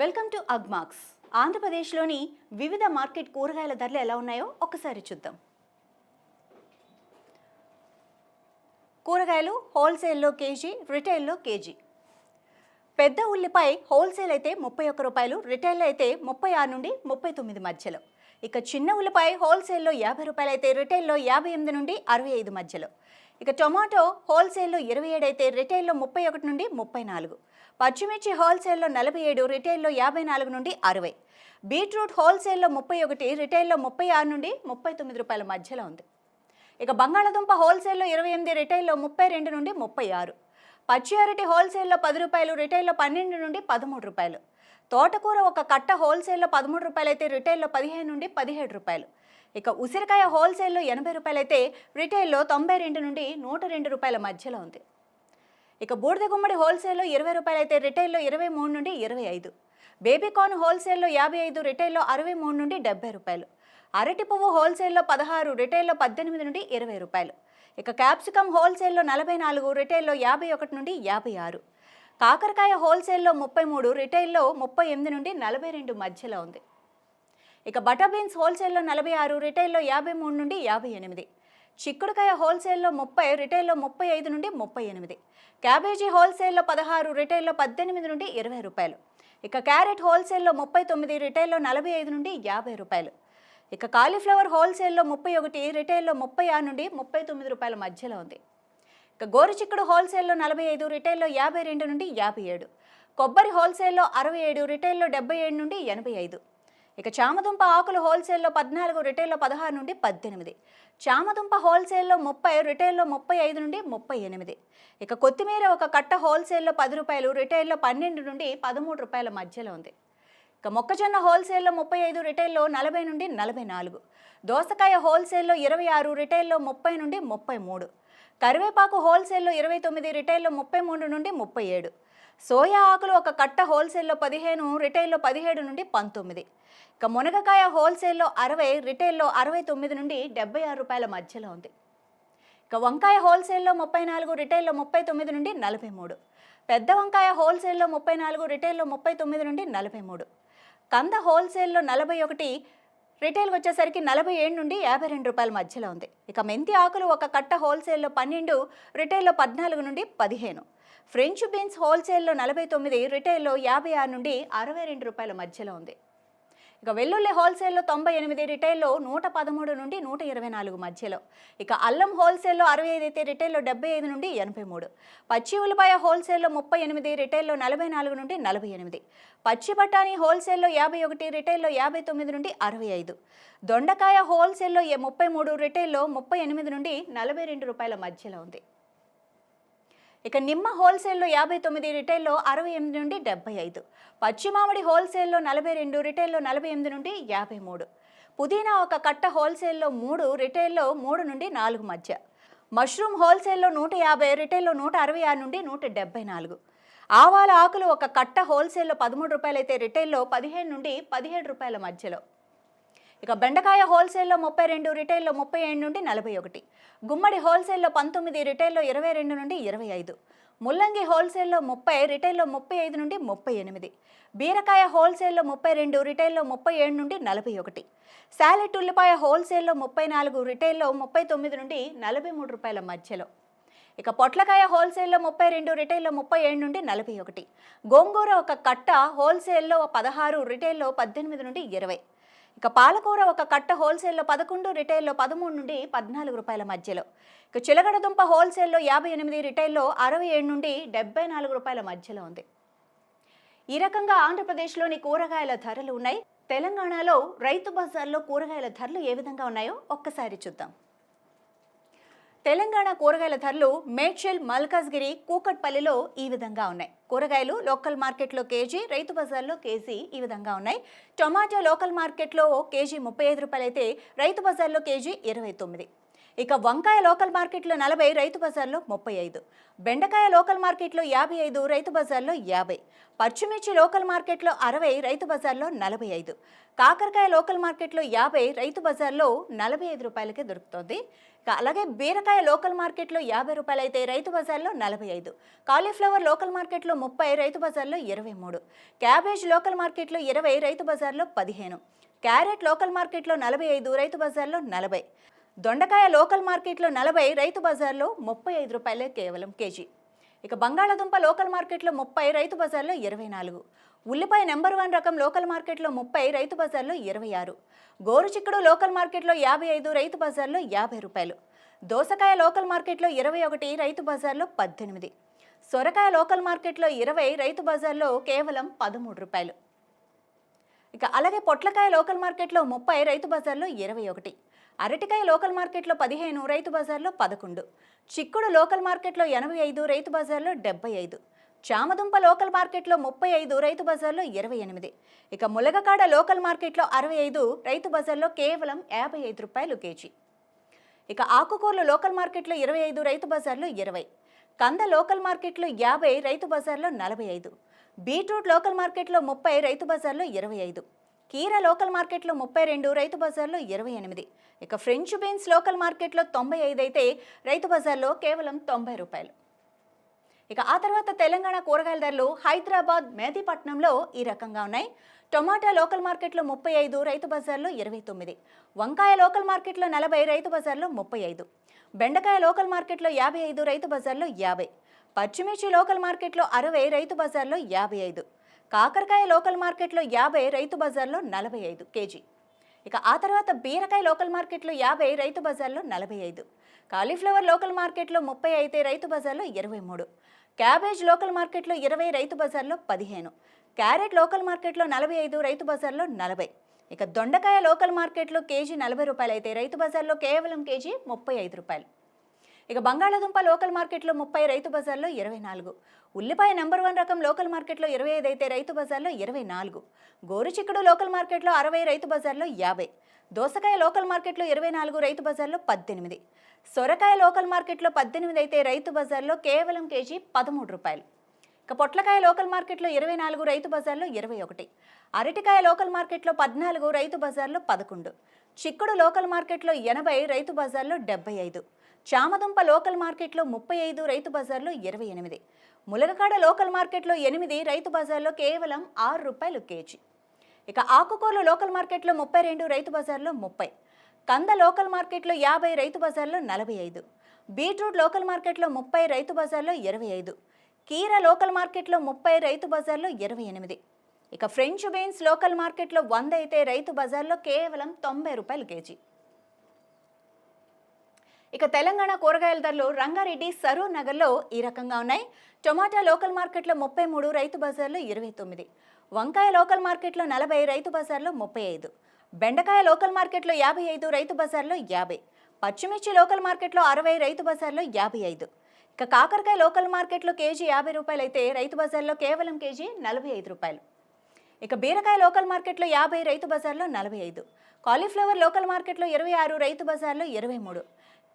Welcome to అగ్మార్క్స్ ఆంధ్రప్రదేశ్లోని వివిధ market కూరగాయల ధరలు ఎలా ఉన్నాయో ఒక్కసారి చూద్దాం. కూరగాయలు హోల్సేల్లో కేజీ రిటైల్లో కేజీ. పెద్ద ఉల్లిపాయ హోల్సేల్ అయితే ముప్పై ఒక్క రూపాయలు రిటైల్లో అయితే ముప్పై ఆరు నుండి ముప్పై తొమ్మిది మధ్యలో. ఇక చిన్న ఉల్లిపాయ హోల్సేల్లో యాభై రూపాయలు అయితే రిటైల్లో యాభై ఎనిమిది నుండి అరవై ఐదు మధ్యలో. ఇక టొమాటో హోల్సేల్లో ఇరవై ఏడు అయితే రిటైల్లో ముప్పై ఒకటి నుండి ముప్పై నాలుగు. పచ్చిమిర్చి హోల్సేల్లో నలభై ఏడు రిటైల్లో యాభై నాలుగు నుండి అరవై. బీట్రూట్ హోల్సేల్లో ముప్పై ఒకటి రిటైల్లో ముప్పై ఆరు నుండి ముప్పై తొమ్మిది రూపాయల మధ్యలో ఉంది. ఇక బంగాళాదుంప హోల్సేల్లో ఇరవై ఎనిమిది రిటైల్లో ముప్పై రెండు నుండి ముప్పై ఆరు. పచ్చి అరటి హోల్సేల్లో పది రూపాయలు రిటైల్లో పన్నెండు నుండి పదమూడు రూపాయలు. తోటకూర ఒక కట్ట హోల్సేల్లో పదమూడు రూపాయలు అయితే రిటైల్లో పదిహేను నుండి పదిహేడు రూపాయలు. ఇక ఉసిరికాయ హోల్సేల్లో ఎనభై రూపాయలు అయితే రిటైల్లో తొంభై రెండు నుండి నూట రెండు రూపాయల మధ్యలో ఉంది. ఇక బూడిద గుమ్మడి హోల్సేల్లో ఇరవై రూపాయలు అయితే రిటైల్లో ఇరవై మూడు నుండి ఇరవై ఐదు. బేబీకార్న్ హోల్సేల్లో యాభై ఐదు రిటైల్లో అరవై మూడు నుండి డెబ్బై రూపాయలు. అరటి పువ్వు హోల్సేల్లో పదహారు రిటైల్లో పద్దెనిమిది నుండి ఇరవై రూపాయలు. ఇక క్యాప్సికమ్ హోల్సేల్లో నలభై నాలుగు రిటైల్లో యాభై ఒకటి నుండి యాభై ఆరు. కాకరకాయ హోల్సేల్లో ముప్పై మూడు రిటైల్లో ముప్పై ఎనిమిది నుండి నలభై రెండు మధ్యలో ఉంది. ఇక బటర్ బీన్స్ హోల్సేల్లో నలభై ఆరు రిటైల్లో యాభై మూడు నుండి యాభై ఎనిమిది. చిక్కుడుకాయ హోల్సేల్లో ముప్పై రిటైల్లో ముప్పై ఐదు నుండి ముప్పై ఎనిమిది. క్యాబేజీ హోల్సేల్లో పదహారు రిటైల్లో పద్దెనిమిది నుండి ఇరవై రూపాయలు. ఇక క్యారెట్ హోల్సేల్లో ముప్పై తొమ్మిది రిటైల్లో నలభై ఐదు నుండి యాభై రూపాయలు. ఇక కాలీఫ్లవర్ హోల్సేల్లో ముప్పై ఒకటి రిటైల్లో ముప్పై ఆరు నుండి ముప్పై తొమ్మిది రూపాయల మధ్యలో ఉంది. ఇక గోరుచిక్కుడు హోల్సేల్లో నలభై ఐదు రిటైల్లో యాభై రెండు నుండి యాభై ఏడు. కొబ్బరి హోల్సేల్లో అరవై ఏడు రిటైల్లో డెబ్బై ఏడు నుండి ఎనభై ఐదు. ఇక చామదుంప ఆకులు హోల్సేల్లో పద్నాలుగు రిటైల్లో పదహారు నుండి పద్దెనిమిది. చామదుంప హోల్సేల్లో ముప్పై రిటైల్లో ముప్పై ఐదు నుండి ముప్పై ఎనిమిది. ఇక కొత్తిమీర ఒక కట్ట హోల్సేల్లో పది రూపాయలు రిటైల్లో పన్నెండు నుండి పదమూడు రూపాయల మధ్యలో ఉంది. ఇక మొక్కజొన్న హోల్సేల్లో ముప్పై ఐదు రిటైల్లో నలభై నుండి నలభై నాలుగు. దోసకాయ హోల్సేల్లో ఇరవై ఆరు రిటైల్లో ముప్పై నుండి ముప్పై మూడు. కరివేపాకు హోల్సేల్లో ఇరవై తొమ్మిది రిటైల్లో ముప్పై మూడు నుండి ముప్పై ఏడు. సోయా ఆకులు ఒక కట్ట హోల్సేల్లో పదిహేను రిటైల్లో పదిహేడు నుండి పంతొమ్మిది. ఇక మునగకాయ హోల్సేల్లో అరవై రిటైల్లో అరవై తొమ్మిది నుండి డెబ్బై ఆరు రూపాయల మధ్యలో ఉంది. ఇక వంకాయ హోల్సేల్లో ముప్పై నాలుగు రిటైల్లో ముప్పై తొమ్మిది నుండి నలభై మూడు. పెద్ద వంకాయ హోల్సేల్లో ముప్పై నాలుగు రిటైల్లో ముప్పై తొమ్మిది నుండి నలభై మూడు. కంద హోల్సేల్లో నలభై ఒకటి రిటైల్కి వచ్చేసరికి నలభై ఏడు నుండి యాభై రెండు రూపాయల మధ్యలో ఉంది. ఇక మెంతి ఆకులు ఒక కట్ట హోల్సేల్లో పన్నెండు రిటైల్లో పద్నాలుగు నుండి పదిహేను. ఫ్రెంచ్ బీన్స్ హోల్సేల్లో నలభై తొమ్మిది రిటైల్లో యాభై ఆరు నుండి అరవై రెండు రూపాయల మధ్యలో ఉంది. ఇక వెల్లుల్లి హోల్సేల్లో తొంభై ఎనిమిది రిటైల్లో నూట పదమూడు నుండి నూట ఇరవై నాలుగు మధ్యలో. ఇక అల్లం హోల్సేల్లో అరవై ఐదు అయితే రిటైల్లో డెబ్బై ఐదు నుండి ఎనభై మూడు. పచ్చి ఉల్లిపాయ హోల్సేల్లో ముప్పై ఎనిమిది రిటైల్లో నలభై నాలుగు నుండి నలభై ఎనిమిది. పచ్చి బఠానీ హోల్సేల్లో యాభై ఒకటి రిటైల్లో యాభై తొమ్మిది నుండి అరవై ఐదు. దొండకాయ హోల్సేల్లో ముప్పై మూడు రిటైల్లో ముప్పై ఎనిమిది నుండి నలభై రెండు రూపాయల మధ్యలో ఉంది. ఇక నిమ్మ హోల్సేల్లో యాభై తొమ్మిది రిటైల్లో అరవై ఎనిమిది నుండి డెబ్బై ఐదు పచ్చి మామిడి హోల్సేల్లో నలభై రెండు రిటైల్లో నలభై ఎనిమిది నుండి యాభై మూడు పుదీనా ఒక కట్ట హోల్సేల్లో మూడు రిటైల్లో మూడు నుండి నాలుగు మధ్య. మష్రూమ్ హోల్సేల్లో నూట యాభై రిటైల్లో నూట అరవై ఆరు నుండి నూట డెబ్బై నాలుగు ఆవాల ఆకులు ఒక కట్ట హోల్సేల్లో పదమూడు రూపాయలైతే రిటైల్లో పదిహేను నుండి పదిహేడు రూపాయల మధ్యలో. ఇక బెండకాయ హోల్సేల్లో ముప్పై రెండు రిటైల్లో ముప్పై ఏడు నుండి నలభై ఒకటి. గుమ్మడి హోల్సేల్లో పంతొమ్మిది రిటైల్లో ఇరవై రెండు నుండి ఇరవై ఐదు. ముల్లంగి హోల్సేల్లో ముప్పై రిటైల్లో ముప్పై ఐదు నుండి ముప్పై ఎనిమిది. బీరకాయ హోల్సేల్లో ముప్పై రెండు రిటైల్లో ముప్పై ఏడు నుండి నలభై ఒకటి. శాలెట్ ఉల్లిపాయ హోల్సేల్లో ముప్పై నాలుగు రిటైల్లో ముప్పై తొమ్మిది నుండి నలభై మూడు రూపాయల మధ్యలో. ఇక పొట్లకాయ హోల్సేల్లో ముప్పై రెండు రిటైల్లో ముప్పై ఏడు నుండి నలభై ఒకటి. గోంగూర ఒక కట్ట హోల్సేల్లో పదహారు రిటైల్లో పద్దెనిమిది నుండి ఇరవై. ఇక పాలకూర ఒక కట్ట హోల్సేల్లో పదకొండు రిటైల్లో పదమూడు నుండి పద్నాలుగు రూపాయల మధ్యలో. ఇక చిలగడ దుంప హోల్సేల్లో యాభై ఎనిమిది రిటైల్లో అరవై ఏడు నుండి డెబ్బై నాలుగు రూపాయల మధ్యలో ఉంది. ఈ రకంగా ఆంధ్రప్రదేశ్లోని కూరగాయల ధరలు ఉన్నాయి. తెలంగాణలో రైతు బజార్లో కూరగాయల ధరలు ఏ విధంగా ఉన్నాయో ఒక్కసారి చూద్దాం. తెలంగాణ కూరగాయల ధరలు మేడ్చల్ మల్కాజ్గిరి కూకట్పల్లిలో ఈ విధంగా ఉన్నాయి. కూరగాయలు లోకల్ మార్కెట్లో కేజీ రైతు బజార్లో కేజీ ఈ విధంగా ఉన్నాయి. టొమాటో లోకల్ మార్కెట్లో కేజీ ముప్పై ఐదు రూపాయలు అయితే రైతు బజార్లో కేజీ ఇరవై తొమ్మిది. ఇక వంకాయ లోకల్ మార్కెట్లో నలభై రైతు బజార్లో ముప్పై ఐదు. బెండకాయ లోకల్ మార్కెట్లో యాభై ఐదు రైతు బజార్లో యాభై. పచ్చిమిర్చి లోకల్ మార్కెట్లో అరవై రైతు బజార్లో నలభై ఐదు. కాకరకాయ లోకల్ మార్కెట్లో యాభై రైతు బజార్లో నలభై ఐదు రూపాయలకే దొరుకుతుంది. అలాగే బీరకాయ లోకల్ మార్కెట్లో యాభై రూపాయలు అయితే రైతు బజార్లో నలభై ఐదు. కాలీఫ్లవర్ లోకల్ మార్కెట్లో ముప్పై రైతు బజార్లో ఇరవై మూడు. క్యాబేజ్ లోకల్ మార్కెట్లో ఇరవై రైతు బజార్లో పదిహేను. క్యారెట్ లోకల్ మార్కెట్లో నలభై ఐదు రైతు బజార్లో నలభై. దొండకాయ లోకల్ మార్కెట్లో నలభై రైతు బజార్లో ముప్పై ఐదు రూపాయలే కేవలం కేజీ. ఇక బంగాళాదుంప లోకల్ మార్కెట్లో ముప్పై రైతు బజార్లో ఇరవై నాలుగు. ఉల్లిపాయ నెంబర్ వన్ రకం లోకల్ మార్కెట్లో ముప్పై రైతు బజార్లో ఇరవై ఆరు. గోరుచిక్కుడు లోకల్ మార్కెట్లో యాభై ఐదు రైతు బజార్లో యాభై రూపాయలు. దోసకాయ లోకల్ మార్కెట్లో ఇరవై ఒకటి రైతు బజార్లో పద్దెనిమిది. సొరకాయ లోకల్ మార్కెట్లో ఇరవై రైతు బజార్లో కేవలం పదమూడు రూపాయలు. ఇక అలాగే పొట్లకాయ లోకల్ మార్కెట్లో ముప్పై రైతు బజార్లో ఇరవై ఒకటి. అరటికాయ లోకల్ మార్కెట్లో పదిహేను రైతు బజార్లో పదకొండు. చిక్కుడు లోకల్ మార్కెట్లో ఎనభై ఐదు రైతు బజార్లో డెబ్బై ఐదు. చామదుంప లోకల్ మార్కెట్లో ముప్పై ఐదు రైతు బజార్లో ఇరవై ఎనిమిది. ఇక ములగకాడ లోకల్ మార్కెట్లో అరవై ఐదు రైతు బజార్లో కేవలం యాభై ఐదు రూపాయలు కేజీ. ఇక ఆకుకూరలు లోకల్ మార్కెట్లో ఇరవై ఐదు రైతు బజార్లో ఇరవై. కంద లోకల్ మార్కెట్లో యాభై రైతు బజార్లో నలభై ఐదు. బీట్రూట్ లోకల్ మార్కెట్లో ముప్పై రైతు బజార్లో ఇరవై ఐదు. కీర లోకల్ మార్కెట్లో ముప్పై రెండు రైతు బజార్లో ఇరవై ఎనిమిది. ఇక ఫ్రెంచ్ బీన్స్ లోకల్ మార్కెట్లో తొంభై ఐదు అయితే రైతు బజార్లో కేవలం తొంభై రూపాయలు. ఇక ఆ తర్వాత తెలంగాణ కూరగాయల ధరలు హైదరాబాద్ మేదీపట్నంలో ఈ రకంగా ఉన్నాయి. టొమాటా లోకల్ మార్కెట్లో ముప్పై ఐదు రైతు బజార్లో ఇరవై తొమ్మిది. వంకాయ లోకల్ మార్కెట్లో నలభై రైతు బజార్లో ముప్పై ఐదు. బెండకాయ లోకల్ మార్కెట్లో యాభై ఐదు రైతు బజార్లో యాభై. పచ్చిమిర్చి లోకల్ మార్కెట్లో అరవై రైతు బజార్లో యాభై ఐదు. కాకరకాయ లోకల్ మార్కెట్లో యాభై రైతు బజార్లో నలభై ఐదు కేజీ. ఇక ఆ తర్వాత బీరకాయ లోకల్ మార్కెట్లో యాభై రైతు బజార్లో నలభై ఐదు. కాలీఫ్లవర్ లోకల్ మార్కెట్లో ముప్పై అయితే రైతు బజార్లో ఇరవై మూడు. క్యాబేజ్ లోకల్ మార్కెట్లో ఇరవై రైతు బజార్లో పదిహేను. క్యారెట్ లోకల్ మార్కెట్లో నలభై ఐదు రైతు బజార్లో నలభై. ఇక దొండకాయ లోకల్ మార్కెట్లో కేజీ నలభై రూపాయలు అయితే రైతు బజార్లో కేవలం కేజీ ముప్పై ఐదు రూపాయలు. ఇక బంగాళాదుంప లోకల్ మార్కెట్లో ముప్పై రైతు బజార్లో ఇరవై నాలుగు. ఉల్లిపాయ నెంబర్ వన్ రకం లోకల్ మార్కెట్లో ఇరవై ఐదు అయితే రైతు బజార్లో ఇరవై నాలుగు. గోరుచిక్కుడు లోకల్ మార్కెట్లో అరవై రైతు బజార్లో యాభై. దోసకాయ లోకల్ మార్కెట్లో ఇరవై నాలుగు రైతు బజార్లో పద్దెనిమిది. సొరకాయ లోకల్ మార్కెట్లో పద్దెనిమిది అయితే రైతు బజార్లో కేవలం కేజీ పదమూడు రూపాయలు. ఇక పొట్లకాయ లోకల్ మార్కెట్లో ఇరవై నాలుగు రైతు బజార్లో ఇరవై ఒకటి. అరటికాయ లోకల్ మార్కెట్లో పద్నాలుగు రైతు బజార్లో పదకొండు. చిక్కుడు లోకల్ మార్కెట్లో ఎనభై రైతు బజార్లో డెబ్బై ఐదు. చామదుంప లోకల్ మార్కెట్లో ముప్పై ఐదు రైతు బజార్లో ఇరవై ఎనిమిది. ములగకాడ లోకల్ మార్కెట్లో ఎనిమిది రైతు బజార్లో కేవలం ఆరు రూపాయలు కేజీ. ఇక ఆకుకూరలు లోకల్ మార్కెట్లో ముప్పై రెండు రైతు బజార్లో ముప్పై. కంద లోకల్ మార్కెట్లో యాభై రైతు బజార్లో నలభై ఐదు. బీట్రూట్ లోకల్ మార్కెట్లో ముప్పై రైతు బజార్లో ఇరవై ఐదు. కీర లోకల్ మార్కెట్లో ముప్పై రైతు బజార్లో ఇరవై ఎనిమిది. ఇక ఫ్రెంచ్ బీన్స్ లోకల్ మార్కెట్లో వంద అయితే రైతు బజార్లో కేవలం తొంభై రూపాయలు కేజీ. ఇక తెలంగాణ కూరగాయల ధరలు రంగారెడ్డి సరూర్ నగర్లో ఈ రకంగా ఉన్నాయి. టొమాటా లోకల్ మార్కెట్లో ముప్పై మూడు రైతు బజార్లో ఇరవై తొమ్మిది. వంకాయ లోకల్ మార్కెట్లో నలభై రైతు బజార్లో ముప్పై ఐదు. బెండకాయ లోకల్ మార్కెట్లో యాభై ఐదు రైతు బజార్లో యాభై. పచ్చిమిర్చి లోకల్ మార్కెట్లో అరవై రైతు బజార్లో యాభై ఐదు. ఇక కాకరకాయ లోకల్ మార్కెట్లో కేజీ యాభై రూపాయలు అయితే రైతు బజార్లో కేవలం కేజీ నలభై ఐదు రూపాయలు. ఇక బీరకాయ లోకల్ మార్కెట్లో యాభై రైతు బజార్లో నలభై ఐదు. కాలీఫ్లవర్ లోకల్ మార్కెట్లో ఇరవై ఆరు రైతు బజార్లో ఇరవై మూడు.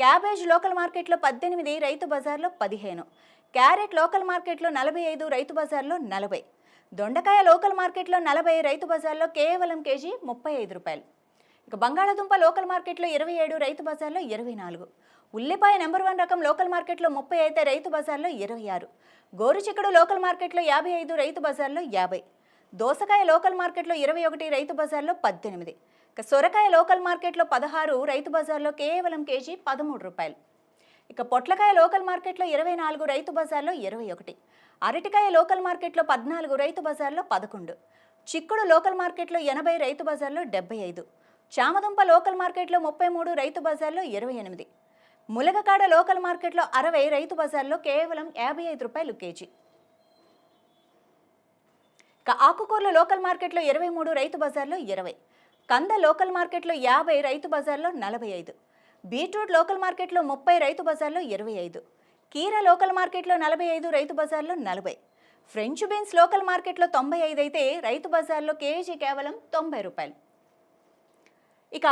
క్యాబేజ్ లోకల్ మార్కెట్లో పద్దెనిమిది రైతు బజార్లో పదిహేను. క్యారెట్ లోకల్ మార్కెట్లో నలభై ఐదు రైతు బజార్లో నలభై. దొండకాయ లోకల్ మార్కెట్లో నలభై రైతు బజార్లో కేవలం కేజీ ముప్పై ఐదు రూపాయలు. ఇక బంగాళాదుంప లోకల్ మార్కెట్లో ఇరవై ఏడు రైతు బజార్లో ఇరవై నాలుగు. ఉల్లిపాయ నెంబర్ వన్ రకం లోకల్ మార్కెట్లో ముప్పై అయితే రైతు బజార్లో ఇరవై ఆరు. గోరుచిక్కుడు లోకల్ మార్కెట్లో యాభై ఐదు రైతు బజార్లో యాభై. దోసకాయ లోకల్ మార్కెట్లో ఇరవై ఒకటి రైతు బజార్లో పద్దెనిమిది. సొరకాయ లోకల్ మార్కెట్లో పదహారు రైతు బజార్లో కేవలం కేజీ పదమూడు రూపాయలు. ఇక పొట్లకాయ లోకల్ మార్కెట్లో ఇరవై నాలుగు రైతు బజార్లో ఇరవై ఒకటి. అరటికాయ లోకల్ మార్కెట్లో పద్నాలుగు రైతు బజార్లో పదకొండు. చిక్కుడు లోకల్ మార్కెట్లో ఎనభై రైతు బజార్లో డెబ్బై ఐదు. చామదుంప లోకల్ మార్కెట్లో ముప్పై మూడు రైతు బజార్లో ఇరవై ఎనిమిది. ములగకాడ లోకల్ మార్కెట్లో అరవై రైతు బజార్లో కేవలం యాభై ఐదు రూపాయలు కేజీ. ఇక ఆకుకూరల లోకల్ మార్కెట్లో ఇరవై మూడు రైతు బజార్లో ఇరవై. కంద లోకల్ మార్కెట్లో యాభై రైతు బజార్లో నలభై ఐదు. బీట్రూట్ లోకల్ మార్కెట్లో ముప్పై రైతు బజార్లో ఇరవై ఐదు. కీర లోకల్ మార్కెట్లో నలభై ఐదు రైతు బజార్లో నలభై. ఫ్రెంచ్ బీన్స్ లోకల్ మార్కెట్లో తొంభై ఐదు అయితే రైతు బజార్లో కేజీ కేవలం తొంభై రూపాయలు. ఇక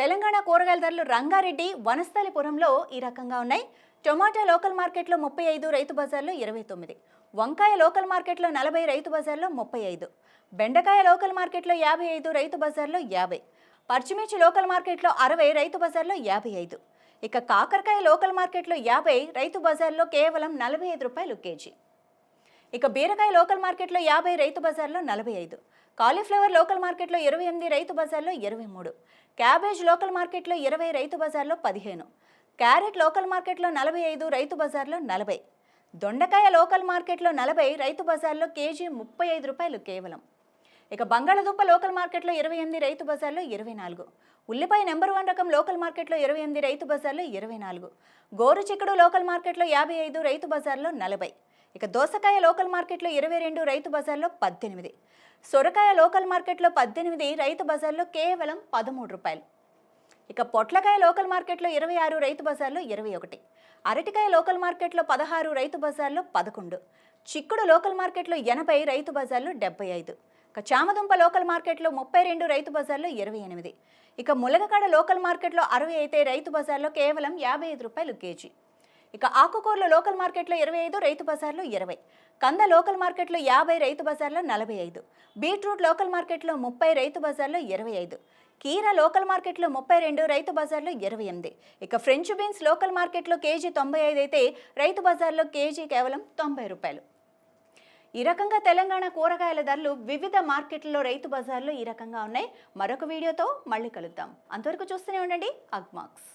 తెలంగాణ కూరగాయల ధరలు రంగారెడ్డి వనస్థలిపురంలో ఈ రకంగా ఉన్నాయి. టొమాటో లోకల్ మార్కెట్లో ముప్పై ఐదు రైతు బజార్లో ఇరవై తొమ్మిది. వంకాయ లోకల్ మార్కెట్లో నలభై రైతు బజార్లో ముప్పై ఐదు. బెండకాయ లోకల్ మార్కెట్లో యాభై ఐదు రైతు బజార్లో యాభై. పచ్చిమిర్చి లోకల్ మార్కెట్లో అరవై రైతు బజార్లో యాభై ఐదు. ఇక కాకరకాయ లోకల్ మార్కెట్లో యాభై రైతు బజార్లో కేవలం నలభై ఐదు రూపాయలు కేజీ. ఇక బీరకాయ లోకల్ మార్కెట్లో యాభై రైతు బజార్లో నలభై ఐదు. కాలీఫ్లవర్ లోకల్ మార్కెట్లో ఇరవై ఎనిమిది రైతు బజార్లో ఇరవై మూడు. క్యాబేజ్ లోకల్ మార్కెట్లో ఇరవై రైతు బజార్లో పదిహేను. క్యారెట్ లోకల్ మార్కెట్లో నలభై ఐదు రైతు బజార్లో నలభై. దొండకాయ లోకల్ మార్కెట్లో నలభై రైతు బజార్లో కేజీ ముప్పై ఐదు రూపాయలు కేవలం. ఇక బంగాళదుంప లోకల్ మార్కెట్లో ఇరవై ఎనిమిది రైతు బజార్లో ఇరవై నాలుగు. ఉల్లిపాయ నెంబర్ వన్ రకం లోకల్ మార్కెట్లో ఇరవై ఎనిమిది రైతు బజార్లో ఇరవై నాలుగు. గోరు చిక్కుడు లోకల్ మార్కెట్లో యాభై ఐదు రైతు బజార్లో నలభై. ఇక దోసకాయ లోకల్ మార్కెట్లో ఇరవై రెండు రైతు బజార్లో పద్దెనిమిది. సొరకాయ లోకల్ మార్కెట్లో పద్దెనిమిది రైతు బజార్లో కేవలం పదమూడు రూపాయలు. ఇక పొట్లకాయ లోకల్ మార్కెట్లో ఇరవై ఆరు రైతు బజార్లో ఇరవై ఒకటి. అరటికాయ లోకల్ మార్కెట్లో పదహారు రైతు బజార్లో పదకొండు. చిక్కుడు లోకల్ మార్కెట్లో ఎనభై రైతు బజార్లో డెబ్బై ఐదు. ఇక చామదుంప లోకల్ మార్కెట్లో ముప్పై రెండు రైతు బజార్లో ఇరవై ఎనిమిది. ఇక ములగకాడ లోకల్ మార్కెట్లో అరవై అయితే రైతు బజార్లో కేవలం యాభై ఐదు రూపాయలు కేజీ. ఇక ఆకుకూరల లోకల్ మార్కెట్లో ఇరవై ఐదు రైతు బజార్లో ఇరవై. కంద లోకల్ మార్కెట్లో యాభై రైతు బజార్లో నలభై ఐదు. బీట్రూట్ లోకల్ మార్కెట్లో ముప్పై రైతు బజార్లో ఇరవై ఐదు. కీర లోకల్ మార్కెట్లో ముప్పై రెండు రైతు బజార్లో ఇరవై ఎనిమిది. ఇక ఫ్రెంచ్ బీన్స్ లోకల్ మార్కెట్లో కేజీ తొంభై ఐదు అయితే రైతు బజార్లో కేజీ కేవలం తొంభై రూపాయలు. ఈ రకంగా తెలంగాణ కూరగాయల ధరలు వివిధ మార్కెట్లలో రైతు బజార్లో ఈ రకంగా ఉన్నాయి. మరొక వీడియోతో మళ్ళీ కలుద్దాం. అంతవరకు చూస్తూనే ఉండండి. అగ్మాక్స్.